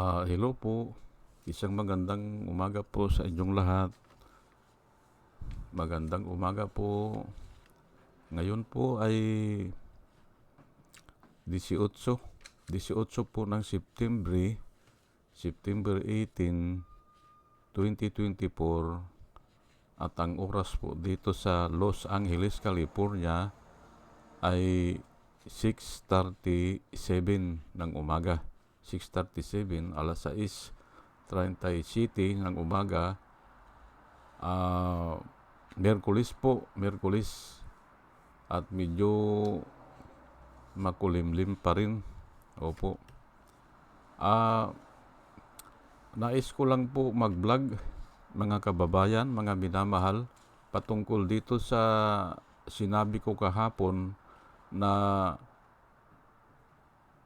Ah, hello po. Isang magandang umaga po sa inyong lahat. Magandang umaga po. Ngayon po ay 18, 18 po ng September, September 18, 2024 at ang oras po dito sa Los Angeles, California ay 6.37 ng umaga. 6.37, alas 6.37 ng umaga. Ah, Merkulis po, Merkulis. At medyo makulimlim pa rin. Opo. Ah, nais ko lang po mag-vlog, mga kababayan, mga minamahal, patungkol dito sa sinabi ko kahapon na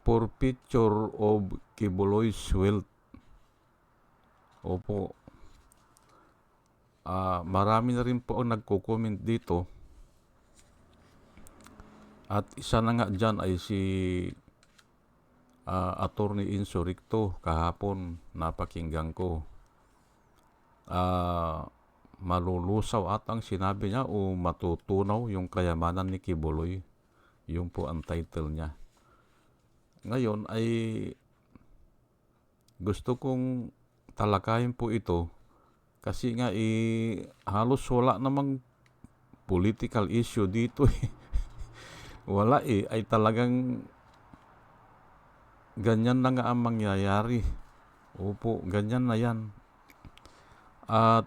forfeiture of Kibuloy's wealth. Opo. Ah, marami na rin po ang nagko-comment dito. At isa na nga dyan ay si ah, Attorney Insurrecto kahapon napakinggan ko. Ah, malulusaw at ang sinabi niya o matutunaw yung kayamanan ni Kibuloy. Yung po ang title niya. Ngayon ay gusto kong talakayin po ito kasi nga eh, halos wala namang political issue dito eh. wala eh, ay talagang ganyan na nga ang mangyayari. Opo, ganyan na yan. At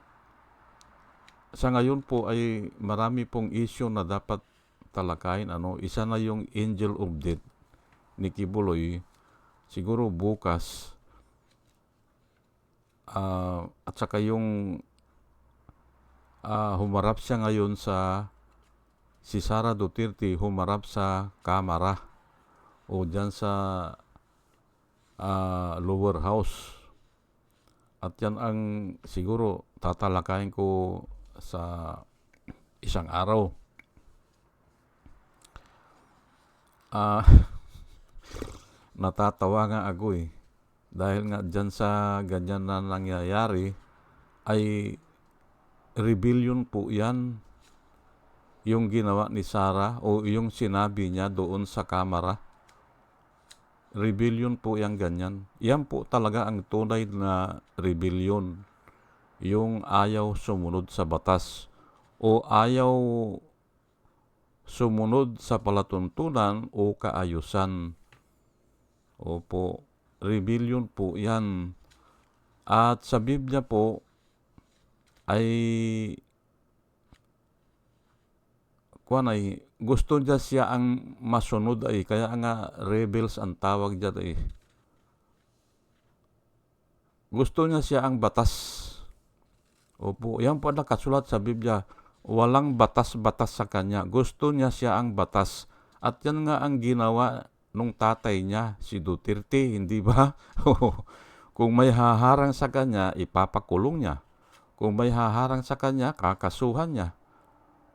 sa ngayon po ay marami pong issue na dapat talakayin. Ano, isa na yung angel of death ni Kibuloy. Siguro bukas. Ah, at saka yung ah, humarap siya ngayon sa si Sara Duterte humarap sa kamera o dyan sa ah, lower house. At yan ang siguro tatalakayin ko sa isang araw. Ah, natatawa nga ako eh. Dahil nga dyan sa ganyan na nangyayari, ay rebellion po yan yung ginawa ni Sarah o yung sinabi niya doon sa kamera. Rebellion po yung ganyan. Yan po talaga ang tunay na rebellion. Yung ayaw sumunod sa batas o ayaw sumunod sa palatuntunan o kaayusan. Opo, rebellion po yan. At sa Biblia po ay kuan ay gusto niya siya ang masunod ay kaya nga rebels ang tawag diya ay. Gusto niya siya ang batas. Opo yan po nakasulat sa Biblia. Walang batas-batas sa kanya. Gusto niya siya ang batas. At yan nga ang ginawa nung tatay niya si Duterte hindi ba kung may haharang sa kanya ipapakulong niya kung may haharang sa kanya kakasuhan niya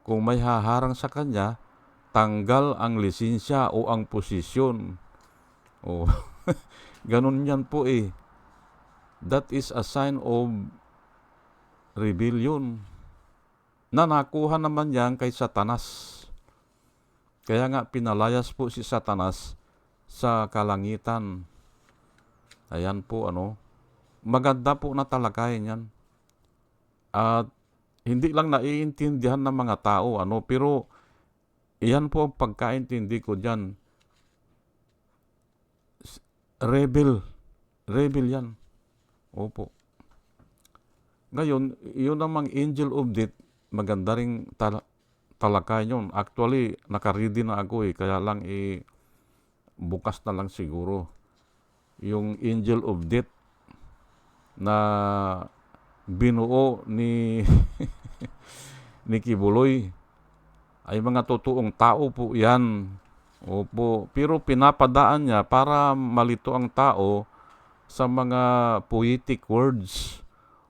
kung may haharang sa kanya, tanggal ang lisensya o ang posisyon. O, ganun yan po eh. That is a sign of rebellion. Na nakuha naman yan kay Satanas. Kaya nga pinalayas po si Satanas sa kalangitan. Ayan po ano. Maganda po na talakayin yan. At hindi lang naiintindihan ng mga tao ano pero iyan po ang pagkaintindi ko diyan rebel rebel yan opo ngayon yun namang angel of death maganda ring tal- talakay yun actually nakaready na ako eh kaya lang eh bukas na lang siguro yung angel of death na binuo ni ni Kibuloy ay mga totoong tao po yan. Opo. Pero pinapadaan niya para malito ang tao sa mga poetic words.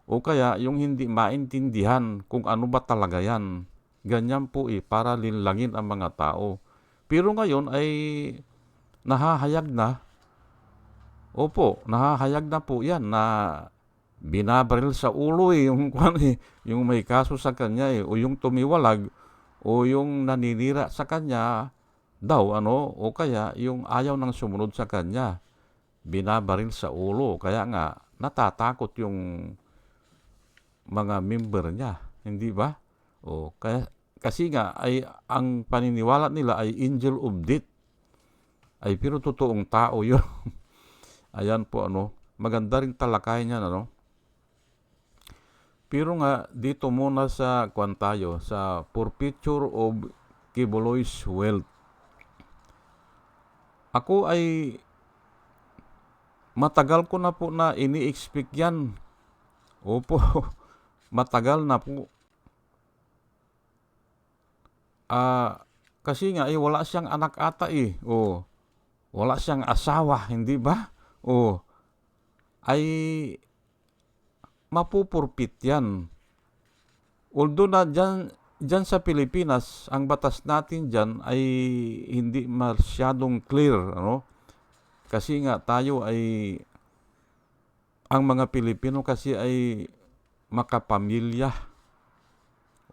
O kaya yung hindi maintindihan kung ano ba talaga yan. Ganyan po eh, para linlangin ang mga tao. Pero ngayon ay nahahayag na Opo, nahahayag na po yan na binabaril sa ulo eh, yung, eh, yung may kaso sa kanya eh, o yung tumiwalag, o yung naninira sa kanya daw, ano, o kaya yung ayaw nang sumunod sa kanya, binabaril sa ulo. Kaya nga, natatakot yung mga member niya, hindi ba? O, kaya, kasi nga, ay, ang paniniwala nila ay angel of death. Ay, pero totoong tao yun. Ayan po ano, maganda rin talakayan niyan ano. Pero nga dito muna sa kwan tayo sa forfeiture of Kibuloy's wealth. Ako ay matagal ko na po na ini-expect yan. Opo, matagal na po. Ah, kasi nga eh wala siyang anak ata eh. Oh. Wala siyang asawa, hindi ba? o ay mapupurpit yan. Although na dyan, dyan sa Pilipinas, ang batas natin dyan ay hindi masyadong clear. Ano? Kasi nga tayo ay, ang mga Pilipino kasi ay makapamilya.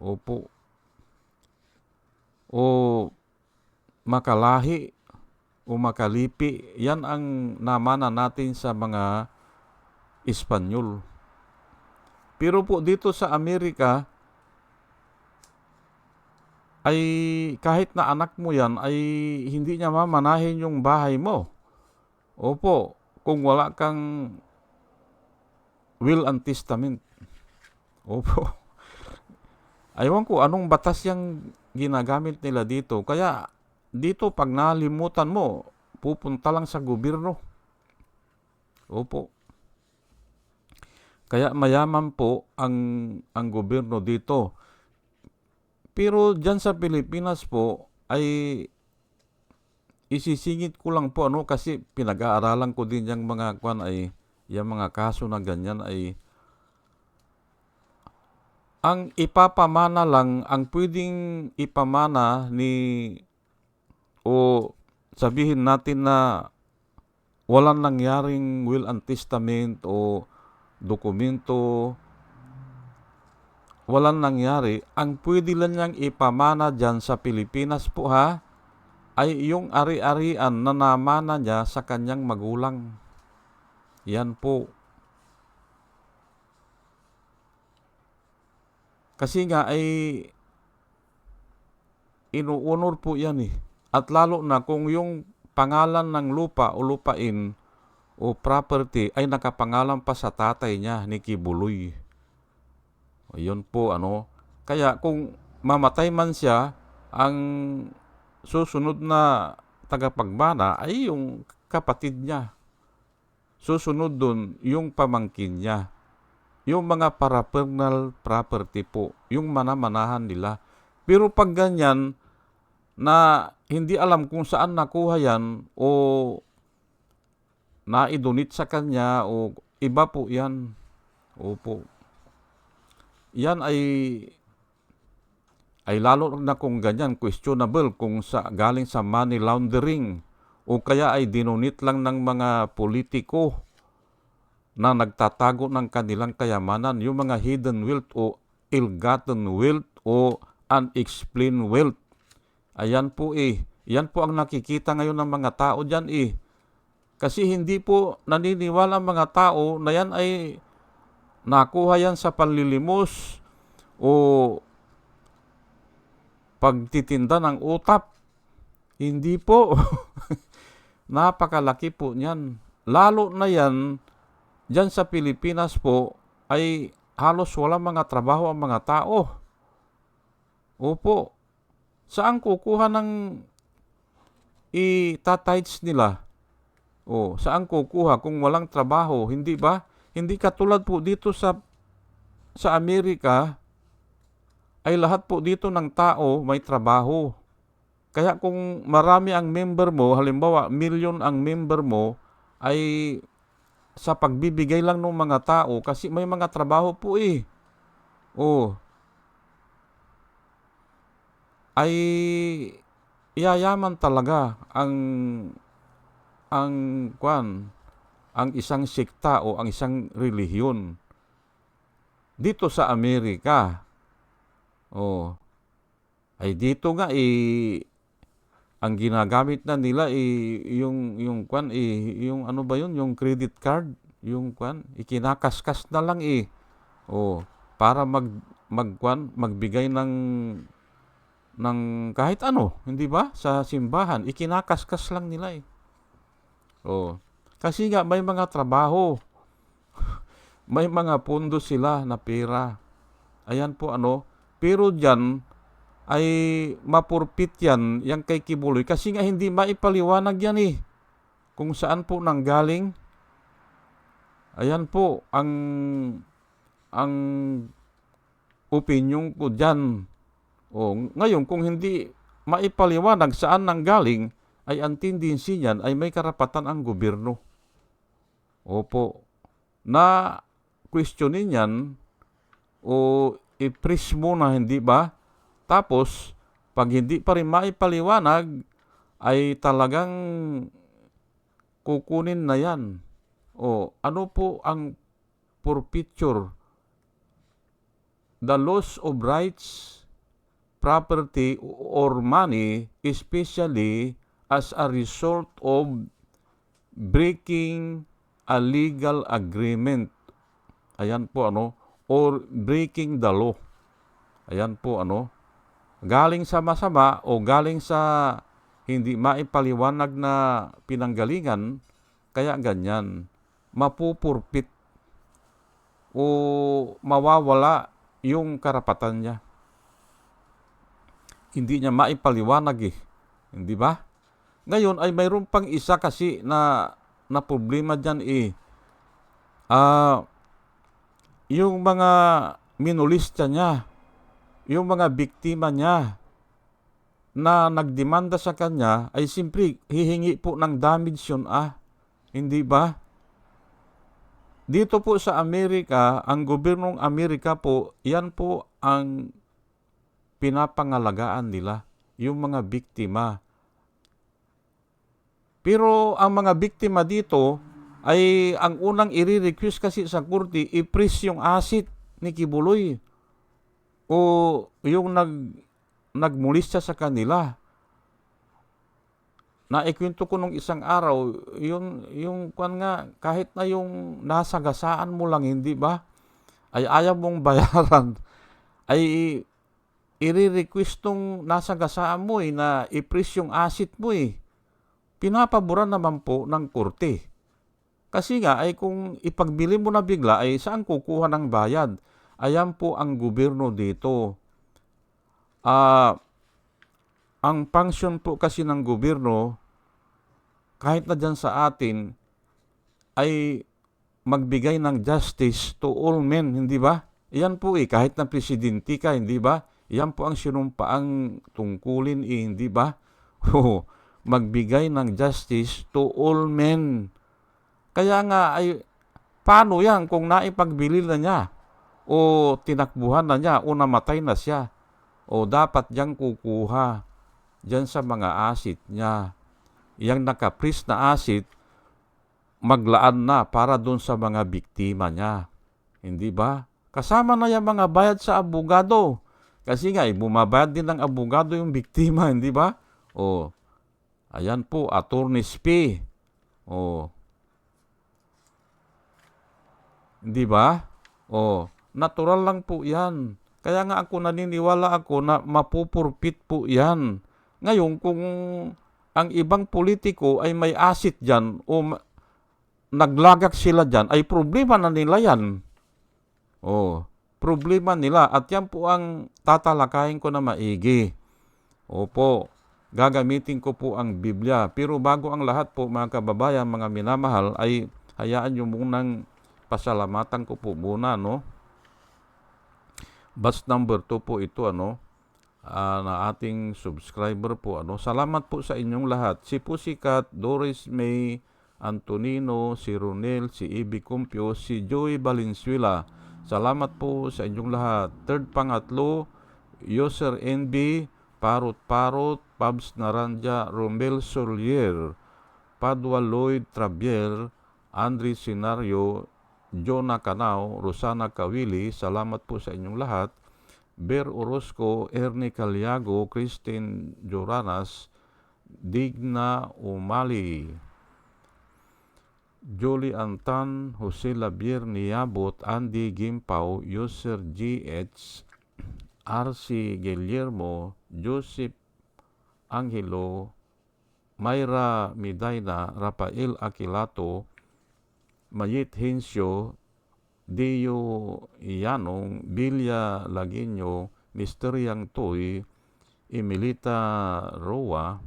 Opo. O makalahi o makalipi, yan ang namana natin sa mga Espanyol. Pero po dito sa Amerika, ay kahit na anak mo yan, ay hindi niya mamanahin yung bahay mo. Opo, kung wala kang will and testament. Opo. Aywan ko anong batas yung ginagamit nila dito. Kaya dito, pag nalimutan mo, pupunta lang sa gobyerno. Opo. Kaya mayaman po ang, ang gobyerno dito. Pero dyan sa Pilipinas po, ay isisingit ko lang po ano kasi pinag-aaralan ko din yung mga kwan ay yung mga kaso na ganyan ay ang ipapamana lang ang pwedeng ipamana ni o sabihin natin na walang nangyaring will and testament o dokumento, walang nangyari, ang pwede lang niyang ipamana dyan sa Pilipinas po ha, ay yung ari-arian na namana niya sa kanyang magulang. Yan po. Kasi nga ay inuunor po yan eh. At lalo na kung yung pangalan ng lupa o lupain o property ay nakapangalan pa sa tatay niya ni Kibuloy. Ayun po ano. Kaya kung mamatay man siya, ang susunod na tagapagbana ay yung kapatid niya. Susunod dun yung pamangkin niya. Yung mga parapernal property po, yung manamanahan nila. Pero pag ganyan, na hindi alam kung saan nakuha yan o naidonate sa kanya o iba po yan. Opo. Yan ay ay lalo na kung ganyan, questionable kung sa, galing sa money laundering o kaya ay dinonate lang ng mga politiko na nagtatago ng kanilang kayamanan, yung mga hidden wealth o ill-gotten wealth o unexplained wealth. Ayan po eh. Yan po ang nakikita ngayon ng mga tao dyan eh. Kasi hindi po naniniwala ang mga tao na yan ay nakuha yan sa panlilimos o pagtitinda ng utap. Hindi po. Napakalaki po niyan. Lalo na yan, dyan sa Pilipinas po, ay halos wala mga trabaho ang mga tao. Opo, Saan kukuha ng itatides nila? O, saan kukuha kung walang trabaho? Hindi ba? Hindi katulad po dito sa sa Amerika ay lahat po dito ng tao may trabaho. Kaya kung marami ang member mo, halimbawa million ang member mo, ay sa pagbibigay lang ng mga tao kasi may mga trabaho po eh. Oh, ay yayaman talaga ang ang kwan ang isang sekta o ang isang relihiyon. Dito sa Amerika, oh, ay dito nga eh, ang ginagamit na nila eh, yung yung kwan eh, yung ano ba yun, yung credit card, yung kwan, ikinakaskas na lang eh. Oh, para mag magkwan, magbigay ng ng kahit ano, hindi ba? Sa simbahan, ikinakaskas lang nila eh. Oh. Kasi nga may mga trabaho. may mga pundo sila na pera. Ayan po ano. Pero diyan ay mapurpit yan, yang kay Kibuloy. Kasi nga hindi maipaliwanag yan eh. Kung saan po nanggaling. Ayan po ang ang opinion ko dyan. O, ngayon, kung hindi maipaliwanag saan nanggaling, ay ang tendency niyan ay may karapatan ang gobyerno. Opo. Na questionin yan o i-preach muna, hindi ba? Tapos, pag hindi pa rin maipaliwanag, ay talagang kukunin na yan. O, ano po ang forfeiture? The loss of rights, property, or money, especially as a result of breaking a legal agreement. Ayan po ano, or breaking the law. Ayan po ano, galing sa masama o galing sa hindi maipaliwanag na pinanggalingan, kaya ganyan, mapupurpit o mawawala yung karapatan niya. Hindi niya maipaliwanag eh. Hindi ba? Ngayon ay mayroon pang isa kasi na na problema diyan eh. Ah yung mga minolista niya, yung mga biktima niya na nagdemanda sa kanya ay simpre hihingi po ng damage yun ah. Hindi ba? Dito po sa Amerika, ang gobyernong Amerika po, yan po ang pinapangalagaan nila, yung mga biktima. Pero ang mga biktima dito ay ang unang i-request kasi sa kurti, i-freeze yung asset ni Kibuloy o yung nag nagmulista sa kanila. Naikwento ko nung isang araw, yung, yung kwan nga, kahit na yung nasa gasaan mo lang, hindi ba? Ay ayaw mong bayaran. Ay i-request nung nasa gasaan mo eh, na i-freeze yung asset mo eh pinapaboran naman po ng korte. Kasi nga ay kung ipagbili mo na bigla ay saan kukuha ng bayad? Ayan po ang gobyerno dito. Ah, ang function po kasi ng gobyerno kahit na dyan sa atin ay magbigay ng justice to all men, hindi ba? Iyan po eh, kahit na presidente ka, hindi ba? Iyan po ang sinumpaang tungkulin eh, hindi ba? Oh, magbigay ng justice to all men. Kaya nga ay paano yan kung naipagbili na niya o tinakbuhan na niya o namatay na siya o dapat diyang kukuha dyan sa mga asit niya. Yang nakapris na asit, maglaan na para doon sa mga biktima niya. Hindi ba? Kasama na yung mga bayad sa abogado. Kasi nga, eh, bumabayad din ng abogado yung biktima, hindi ba? O, Ayan po, attorney's fee. Oh. Di ba? Oh, natural lang po 'yan. Kaya nga ako naniniwala ako na mapupurpit po 'yan. Ngayon kung ang ibang politiko ay may asset diyan o naglagak sila diyan, ay problema na nila 'yan. Oh, problema nila at yan po ang tatalakayin ko na maigi. Opo gagamitin ko po ang Biblia. Pero bago ang lahat po mga kababayan, mga minamahal, ay hayaan nyo munang pasalamatan ko po muna, no? Batch number 2 po ito, ano? Uh, na ating subscriber po, ano? Salamat po sa inyong lahat. Si Pusikat, Doris May, Antonino, si Ronel, si Ibi Cumpio, si Joey Valenzuela. Salamat po sa inyong lahat. Third pangatlo, User NB, Parot-Parot, Pabs Naranja, Romel Solier, Padua Lloyd Trabier, Andri Sinario, Jonah Canao, Rosana Kawili, salamat po sa inyong lahat. Ber Orozco, Ernie Caliago, Christine Joranas, Digna Umali, Jolie Antan, Jose Labier Niabot, Andy Gimpaw, User GH, RC Guillermo, Joseph Angelo, Mayra Midayna, Rafael Aquilato, Mayit Hensyo, Dio Ianong, Bilya Laginyo, Mr. Yang Toy, Emilita Roa,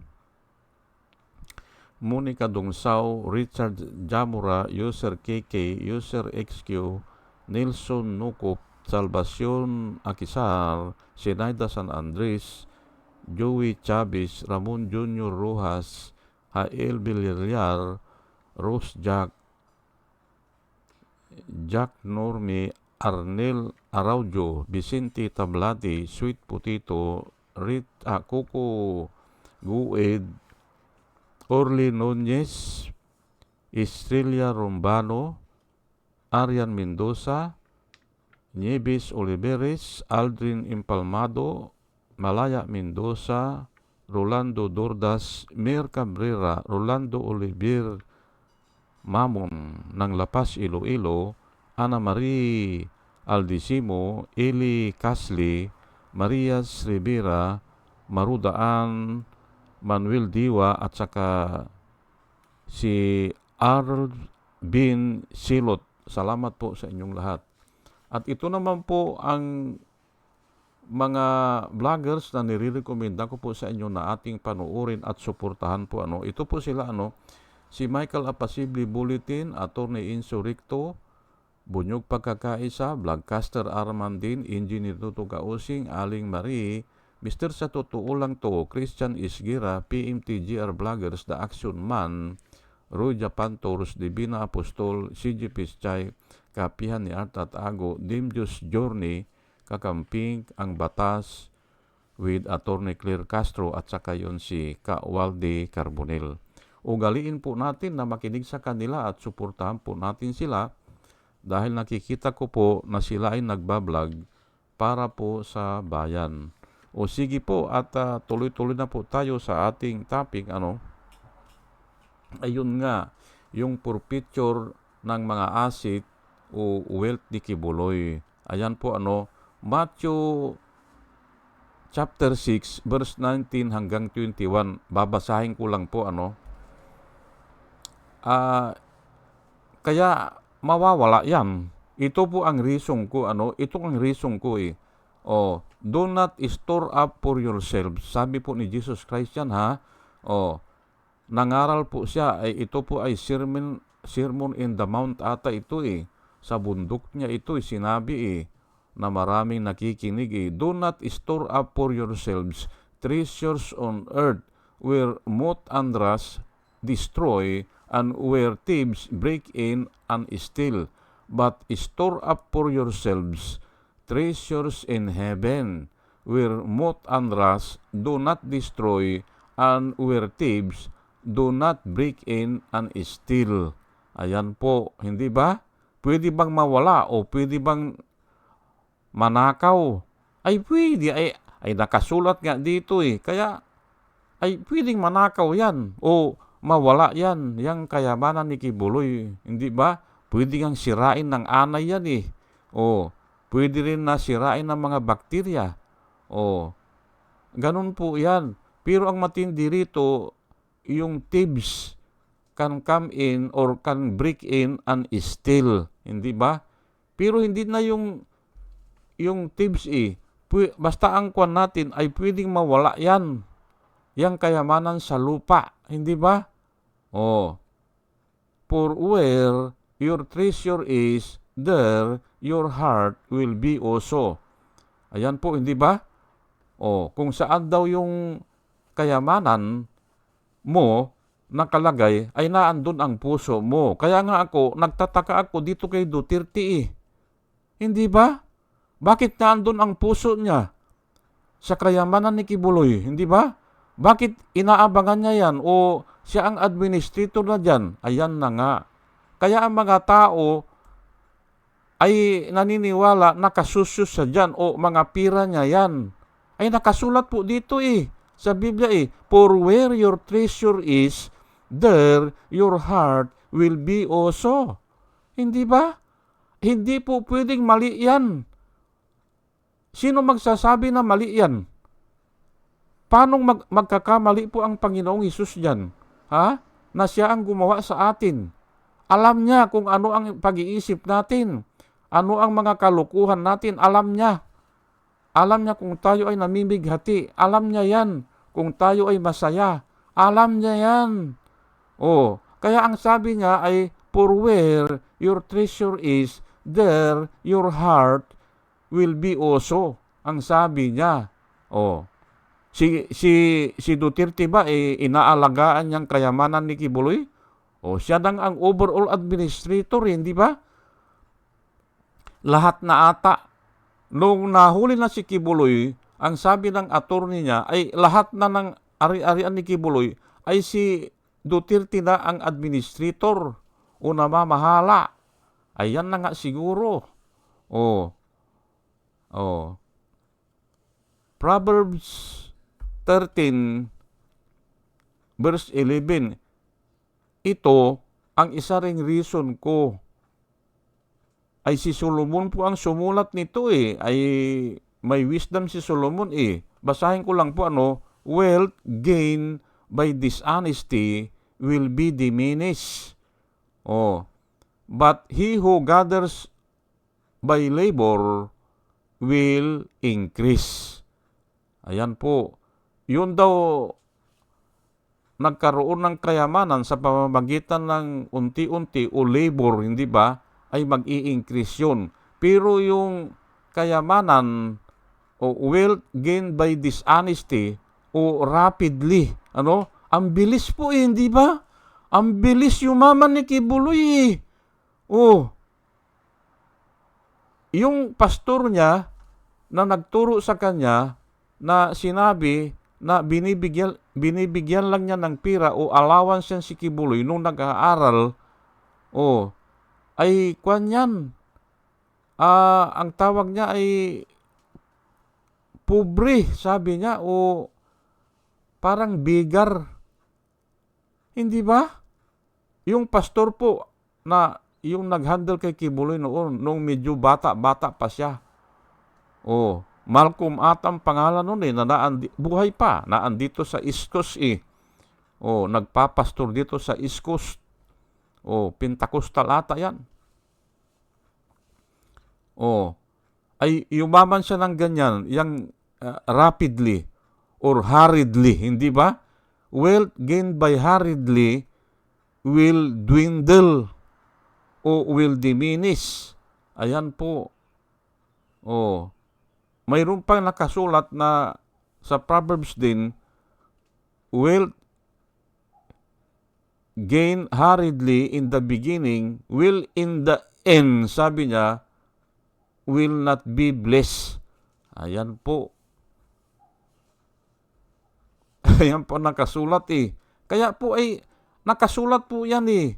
Monica Dongsaw, Richard Jamura, User KK, User XQ, Nelson Nukop, Salvacion Akisar, Sinaida San Andres, Joey Chavez, Ramon Junior Rojas, Hael Villarreal, Rose Jack, Jack Normi, Arnel Araujo, Vicente Tablati, Sweet Potato, Rita Coco Gued, Orly Nunez, Estrella Rombano, Arian Mendoza, Nieves Oliveres, Aldrin Impalmado, Malaya Mendoza, Rolando Dordas, Mir Cabrera, Rolando Olivier Mamon ng Lapas Iloilo, Ana Marie Aldisimo, Eli Casli, Marias Rivera, Marudaan, Manuel Diwa at saka si Arl Bin Silot. Salamat po sa inyong lahat. At ito naman po ang mga vloggers na nire-recommenda ko po sa inyo na ating panuorin at suportahan po ano. Ito po sila ano, si Michael Apasible Bulletin, Attorney Inso Ricto, Bunyog Pagkakaisa, Vlogcaster Armandin, Engineer Tuto Kausing, Aling Marie, Mr. Sa Totoo Lang To, Christian Isgira, PMTGR Vloggers, The Action Man, Roy Japan Tours, Divina Apostol, CG Pischay, Kapihan ni Art at Ago, Dimjus Journey, Kakamping, Ang Batas, with Attorney Claire Castro at saka yon si Ka Walde Carbonel. Ugaliin po natin na makinig sa kanila at suportahan po natin sila dahil nakikita ko po na sila ay nagbablog para po sa bayan. O sige po at uh, tuloy-tuloy na po tayo sa ating topic ano. Ayun nga, yung forfeiture ng mga asset o wealth ni Kibuloy. Ayan po ano, Matthew chapter 6 verse 19 hanggang 21. Babasahin ko lang po ano. Uh, kaya mawawala 'yan. Ito po ang reason ko ano, ito ang reason ko eh. Oh, do not store up for yourselves. Sabi po ni Jesus Christ yan ha. Oh, nangaral po siya ay ito po ay sermon sermon in the mount ata ito eh. Sa bundok niya ito eh, sinabi eh na maraming nakikinig eh. Do not store up for yourselves treasures on earth where moth and rust destroy and where thieves break in and steal. But store up for yourselves treasures in heaven where moth and rust do not destroy and where thieves do not break in and steal. Ayan po, hindi ba? Pwede bang mawala o pwede bang manakaw? Ay pwede, ay, ay nakasulat nga dito eh. Kaya ay pwedeng manakaw yan o mawala yan, yung kayamanan ni Kibuloy. Hindi ba? Pwede kang sirain ng anay yan eh. O pwede rin na sirain ng mga bakterya. O ganun po yan. Pero ang matindi rito, yung thieves can come in or can break in and steal. Hindi ba? Pero hindi na yung yung thieves eh. Basta ang kwan natin ay pwedeng mawala yan. Yang kayamanan sa lupa. Hindi ba? Oh. For where your treasure is, there your heart will be also. Ayan po, hindi ba? Oh, kung saan daw yung kayamanan mo, nakalagay ay naandun ang puso mo. Kaya nga ako, nagtataka ako dito kay Duterte eh. Hindi ba? Bakit naandun ang puso niya? Sa kayamanan ni Kibuloy, hindi ba? Bakit inaabangan niya yan o siya ang administrator na dyan? Ayan na nga. Kaya ang mga tao ay naniniwala nakasusyos siya dyan o mga pira niya yan. Ay nakasulat po dito eh sa Biblia eh. For where your treasure is, there your heart will be also. Hindi ba? Hindi po pwedeng mali yan. Sino magsasabi na mali yan? Paano mag- magkakamali po ang Panginoong Isus dyan? Ha? Na siya ang gumawa sa atin. Alam niya kung ano ang pag-iisip natin. Ano ang mga kalukuhan natin. Alam niya. Alam niya kung tayo ay namimighati. Alam niya yan. Kung tayo ay masaya. Alam niya yan. Oh, kaya ang sabi niya ay, For where your treasure is, there your heart will be also. Ang sabi niya. Oh, si si si Duterte ba eh, inaalagaan niyang kayamanan ni Kibuloy? O siya nang ang overall administrator, eh, hindi ba? Lahat na ata. Nung nahuli na si Kibuloy, ang sabi ng attorney niya ay lahat na ng ari-arian ni Kibuloy ay si Duterte na ang administrator o namamahala. Ayan na nga siguro. Oh. Oh. Proverbs 13 verse 11. Ito ang isa ring reason ko ay si Solomon po ang sumulat nito eh. Ay may wisdom si Solomon eh. Basahin ko lang po ano, wealth gain by dishonesty will be diminished. Oh. But he who gathers by labor will increase. Ayan po. Yun daw nagkaroon ng kayamanan sa pamamagitan ng unti-unti o labor, hindi ba, ay mag-i-increase yun. Pero yung kayamanan o wealth gained by dishonesty o rapidly, ano, ang bilis po eh, hindi ba? Ang bilis yumaman ni Kibuloy eh. Oh. Yung pastor niya na nagturo sa kanya na sinabi na binibigyan, binibigyan lang niya ng pira o allowance yan si Kibuloy nung nag-aaral, oh, ay kwan yan. Ah, ang tawag niya ay pobre, sabi niya, o parang bigar. Hindi ba? Yung pastor po na yung nag-handle kay Kibuloy noon, nung medyo bata-bata pa siya. Oh, Malcolm Atam pangalan nun eh, na naandi, buhay pa, naandito sa East Coast eh. Oh, nagpapastor dito sa East Coast. Oh, Pentecostal ata yan. Oh, ay yumaman siya ng ganyan, yang uh, rapidly or hurriedly, hindi ba? Wealth gained by hurriedly will dwindle o will diminish. Ayan po. Oh, mayroon pang nakasulat na sa Proverbs din, wealth gain hurriedly in the beginning, will in the end, sabi niya, will not be blessed. Ayan po. Ayan po nakasulat eh. Kaya po ay nakasulat po yan eh.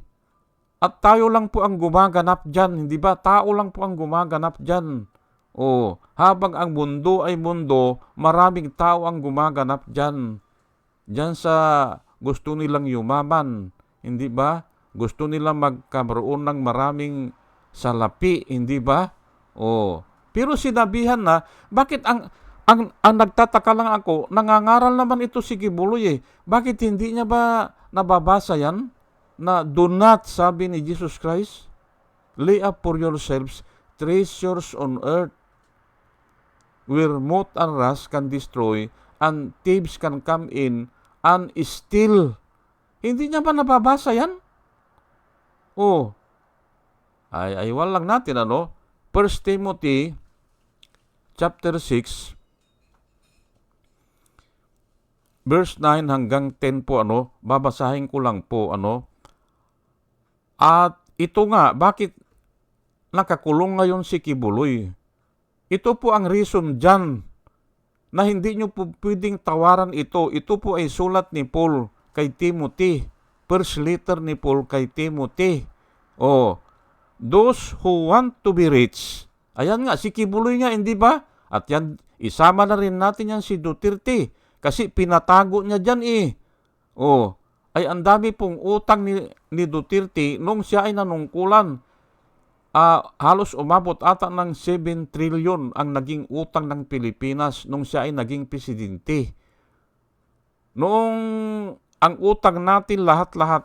At tayo lang po ang gumaganap dyan, hindi ba? Tao lang po ang gumaganap dyan. O, habang ang mundo ay mundo, maraming tao ang gumaganap dyan. Dyan sa gusto nilang yumaman, hindi ba? Gusto nilang magkaroon ng maraming salapi, hindi ba? O, pero sinabihan na, bakit ang ang, ang nagtataka lang ako, nangangaral naman ito si Kibuloy eh. Bakit hindi niya ba nababasa yan? Na do not, sabi ni Jesus Christ, lay up for yourselves treasures on earth where moth and rust can destroy and thieves can come in and steal. Hindi niya ba nababasa yan? Oh, ay, ay lang natin ano. 1 Timothy chapter 6 verse 9 hanggang 10 po ano, babasahin ko lang po ano. At ito nga, bakit nakakulong ngayon si Kibuloy? Ito po ang reason dyan na hindi nyo po pwedeng tawaran ito. Ito po ay sulat ni Paul kay Timothy. First letter ni Paul kay Timothy. Oh, those who want to be rich. Ayan nga, si Kibuloy nga, hindi ba? At yan, isama na rin natin yan si Duterte. Kasi pinatago niya dyan eh. Oh, ay ang dami pong utang ni, ni Duterte nung siya ay nanungkulan. Ah, halos umabot ata ng 7 trilyon ang naging utang ng Pilipinas nung siya ay naging presidente. Noong ang utang natin lahat-lahat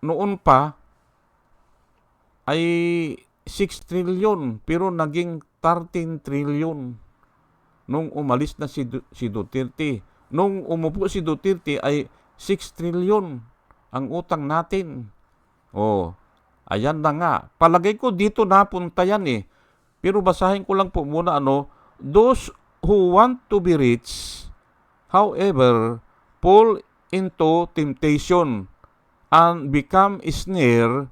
noon pa ay 6 trilyon pero naging 13 trilyon nung umalis na si, Du- si Duterte. Nung umupo si Duterte ay 6 trilyon ang utang natin. Oh, ayan na nga. Palagay ko dito napunta yan eh. Pero basahin ko lang po muna ano, those who want to be rich, however, fall into temptation and become snare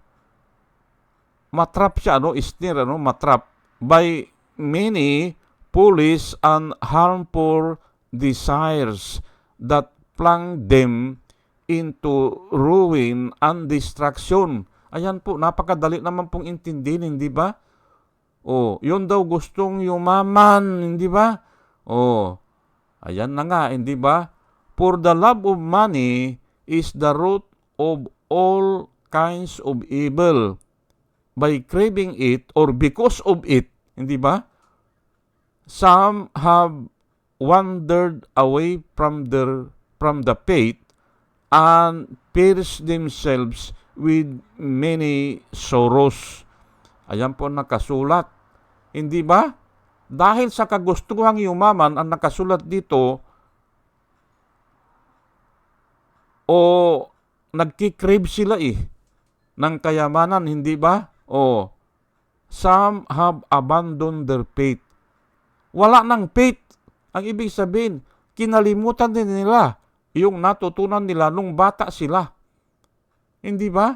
matrap siya ano snare ano matrap by many foolish and harmful desires that plunge them into ruin and destruction. Ayan po, napakadali naman pong intindihin, hindi ba? Oh, yun daw gustong yumaman, hindi ba? Oh, ayan na nga, hindi ba? For the love of money is the root of all kinds of evil. By craving it or because of it, hindi ba? Some have wandered away from their from the faith and pierced themselves with many sorrows. Ayan po nakasulat. Hindi ba? Dahil sa kagustuhang yumaman ang nakasulat dito, o nagkikrave sila eh ng kayamanan, hindi ba? O some have abandoned their faith. Wala ng faith. Ang ibig sabihin, kinalimutan din nila yung natutunan nila nung bata sila. Hindi ba?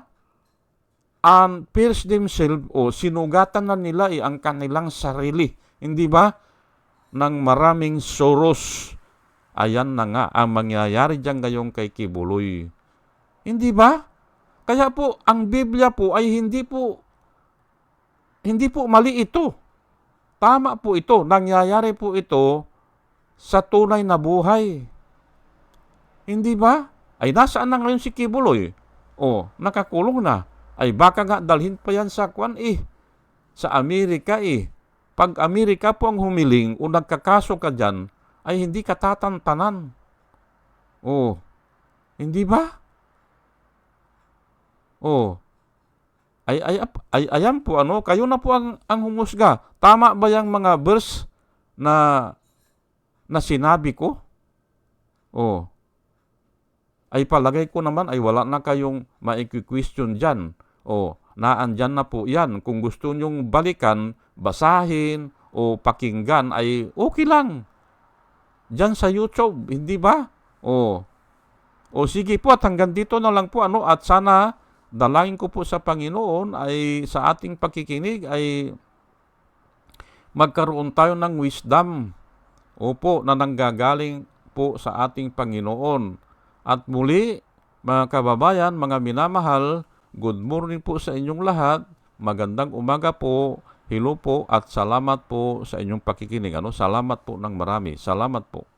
And pierce themselves o sinugatan na nila eh, ang kanilang sarili. Hindi ba? Ng maraming soros. Ayan na nga ang mangyayari dyan ngayong kay Kibuloy. Hindi ba? Kaya po, ang Biblia po ay hindi po hindi po mali ito. Tama po ito. Nangyayari po ito sa tunay na buhay. Hindi ba? Ay nasaan na ngayon si Kibuloy? O, nakakulong na. Ay baka nga dalhin pa yan sa kwan eh. Sa Amerika eh. Pag Amerika po ang humiling o nagkakaso ka dyan, ay hindi ka tatantanan. O, hindi ba? O, ay, ay, ay, ayan po ano, kayo na po ang, ang humusga. Tama ba yung mga verse na, na sinabi ko? O, ay palagay ko naman ay wala na kayong ma-question dyan. O, naandyan na po yan. Kung gusto nyong balikan, basahin, o pakinggan, ay okay lang. Dyan sa YouTube, hindi ba? O, o sige po at hanggang dito na lang po ano at sana dalangin ko po sa Panginoon ay sa ating pakikinig ay magkaroon tayo ng wisdom. Opo, na nanggagaling po sa ating Panginoon. At muli, mga kababayan, mga minamahal, good morning po sa inyong lahat. Magandang umaga po. Hello po at salamat po sa inyong pakikinig. Ano? Salamat po ng marami. Salamat po.